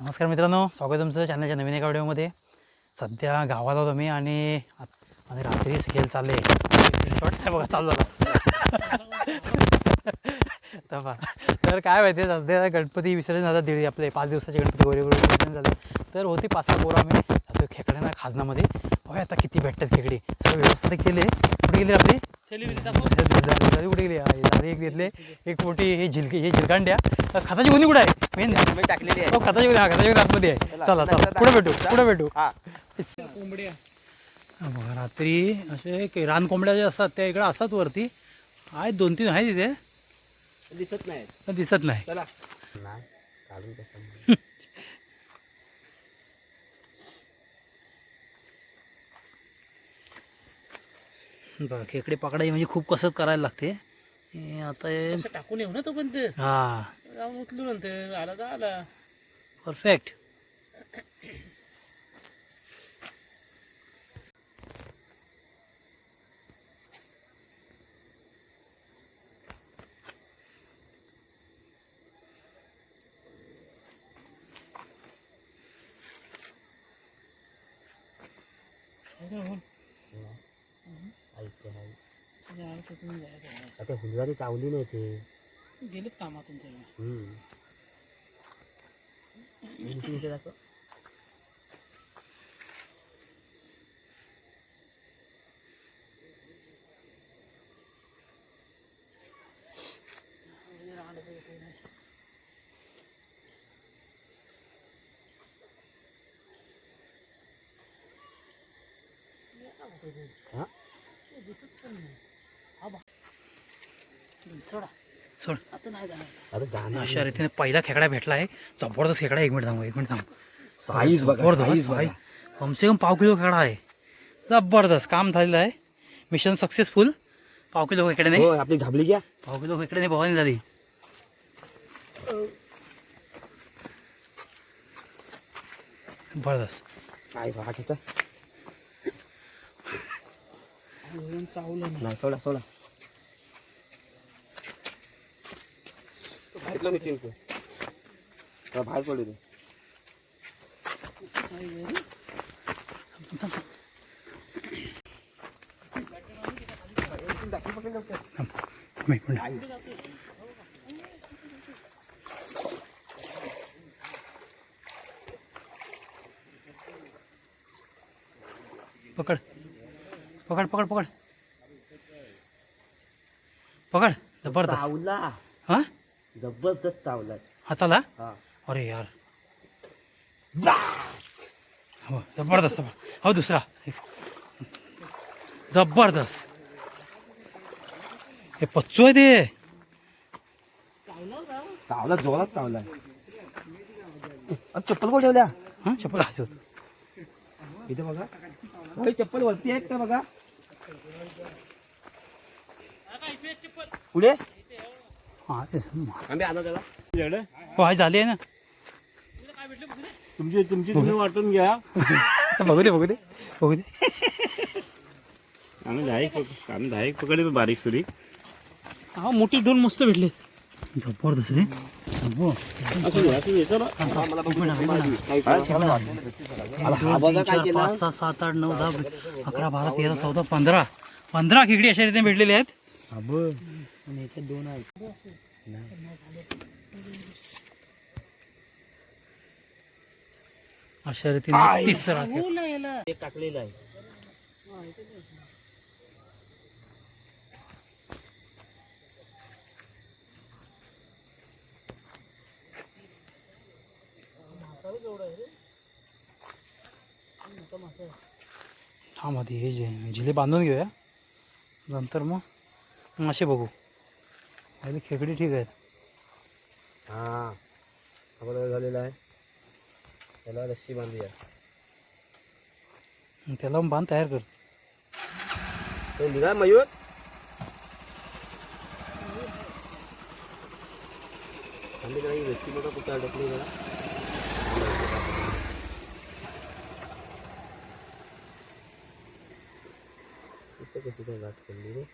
नमस्कार मित्रांनो स्वागत तुमचं चॅनलच्या नवीन एका व्हिडिओमध्ये सध्या गावात आहोत आम्ही आणि आत- आणि रात्री स्केल चालले. आहे बघा चालू झाला. तर तर काय माहिती आहे सध्या गणपती विसर्जन झालं दीड आपले पाच दिवसाचे गणपती गोरे गोरे विसर्जन झालं. तर होती पाच सहा पोरं आम्ही. जातो खेकड्यांना खाजनामध्ये बघा आता किती भेटतात खेकडी. सगळं व्यवस्था केली केले. कुठे गेले आपली? कुठे गेली आहे, झाली एक घेतले एक मोठी हे झिलकी हे। झिलकांड्या खताची गुन्हे कुठे आहे मेन मी टाकलेली आहे खताची गुन्हे हा। खताची गुन्हे आतमध्ये आहे चला चला पुढे भेटू पुढे भेटू बघा रात्री असे रान कोंबड्या जे असतात त्या इकडे असतात वरती. आहेत दोन तीन आहेत तिथे दिसत नाही दिसत नाही. बघा खेकडे पकडाई म्हणजे खूप कसरत करायला लागते. हे आता हे टाकून येऊ ना तो पण ते हा. जाऊन उचलू नंतर आला तर आला. परफेक्ट आता हुलवारी चावली नाही ते गेलेत कामातून सगळं. सोडा. सोड. आता नाही जाणार. अरे जाणार अशा रीतीने पहिला खेकडा भेटला आहे. जबरदस्त खेकडा एक मिनिट थांब एक मिनिट थांब. साईज बघा, जबरदस्त साईज कमसे कम पाव किलो खेकडा आहे. जबरदस्त काम झालेलं आहे. मिशन सक्सेसफुल पाव किलो खेकडे नाही हो आपली झाबली घ्या पाव किलो खेकडे नाही भवानी झाली. जबरदस्त. काय त्याचा चावलं नाही सोडा सोडा. घेतलं नितीन तू त्याला बाहेर पडू दे. पकड. पकड पकड पकड. पकड. जबरदस्त. चावला. हा? जबरदस्त चावला. हाताला? हा. अरे यार. हो जबरदस्त हो दुसरा. जबरदस्त. हे पच्चू आहे ते. चावला जोरात चावला. चप्पल कोण ठेवल्या? हां चप्पल होत इथे बघा. चप्पल वरती आहेत का बघा? पुढे? हां ते आंबे आला त्याला हो हाय झाली आहे ना. तुमची तुमची तुम्ही वाटून घ्या. बघू दे बघू दे बघू दे. आम्ही दहा एक पक- आम्ही दहा एक पकडले बारीक सुरी. हा मोठी दोन मस्त भेटले. जबरदस्त रे. हो. तीन, चार, पाच सहा सात आठ नऊ दहा अकरा बारा तेरा चौदा पंधरा. पंधरा खेकडी अशा रीतीने भेटलेले आहेत. आणि याच्यात दोन आहेत. अशा रीतीने तिसरा टाकलेलं आहे. थांब आधी हे जे जिले बांधून घेऊया. नंतर मग मासे बघू. पहिले खेकडी ठीक आहेत. हा. आपला झालेला आहे. त्याला रस्सी बांधूया. मग त्याला बाँध तयार कर. तो निघा मयूर. आम्ही जरा ही रस्सी बघा कुठं अडकली जरा. कशी काय गाठ पडली रे?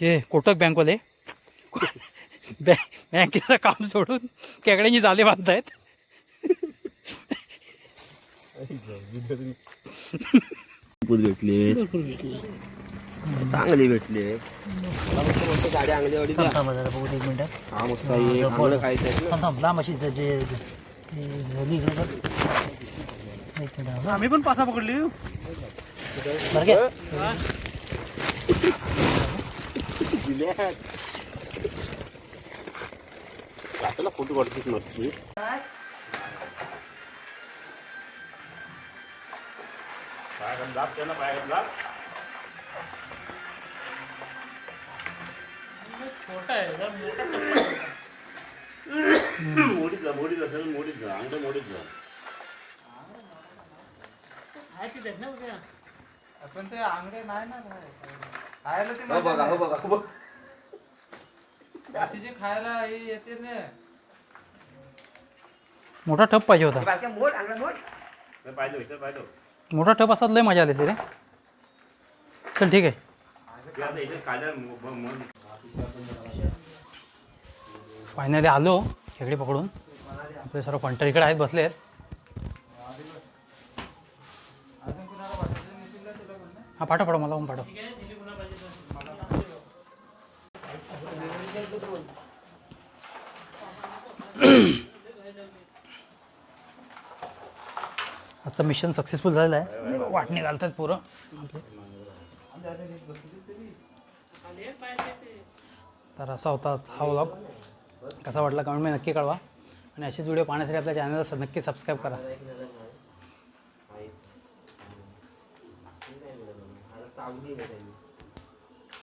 हे कोटक बँकवाले. बँकेचं काम सोडून खेकड्यांची जाले बांधतायत. भेटले. चांगले भेटले. गाडी हा मस्त खायचं आम्ही पण पासा पकडली. आपल्याला फोटो काढतीस नसती छोटा आहे जरा मोठा मोडीच जा मोडीच असेल मोडीच जा अंग मोडीच जा. आहेत ना उद्या पण ते आंगडे नाही ना खायला ते हो बघा हो बघा हो बघ. अशी जी खायला हे येते ना मोठा टप पाहिजे होता. बारक्या मोड अंगला मोड पाहिजे इथं पाहिजे मोठा टप असतात लय मजा आली असती रे. चल ठीक आहे. ते आता इथे काढल्या मन फायनली आलो खेकडी पकडून. आपले सर्व पंटर इकडे आहेत बसले आहेत. हा पाठव पाठव मला पण पाठव. आजचं मिशन सक्सेसफुल झालेलं आहे. वाटणी घालतात पुरं. तर असा होता हा व्लॉग कसा वाटला कमेंटमध्ये नक्की कळवा. आणि असेच व्हिडिओ पाहण्यासाठी आपल्या चॅनलला नक्की सबस्क्राईब करा. त्यांनी.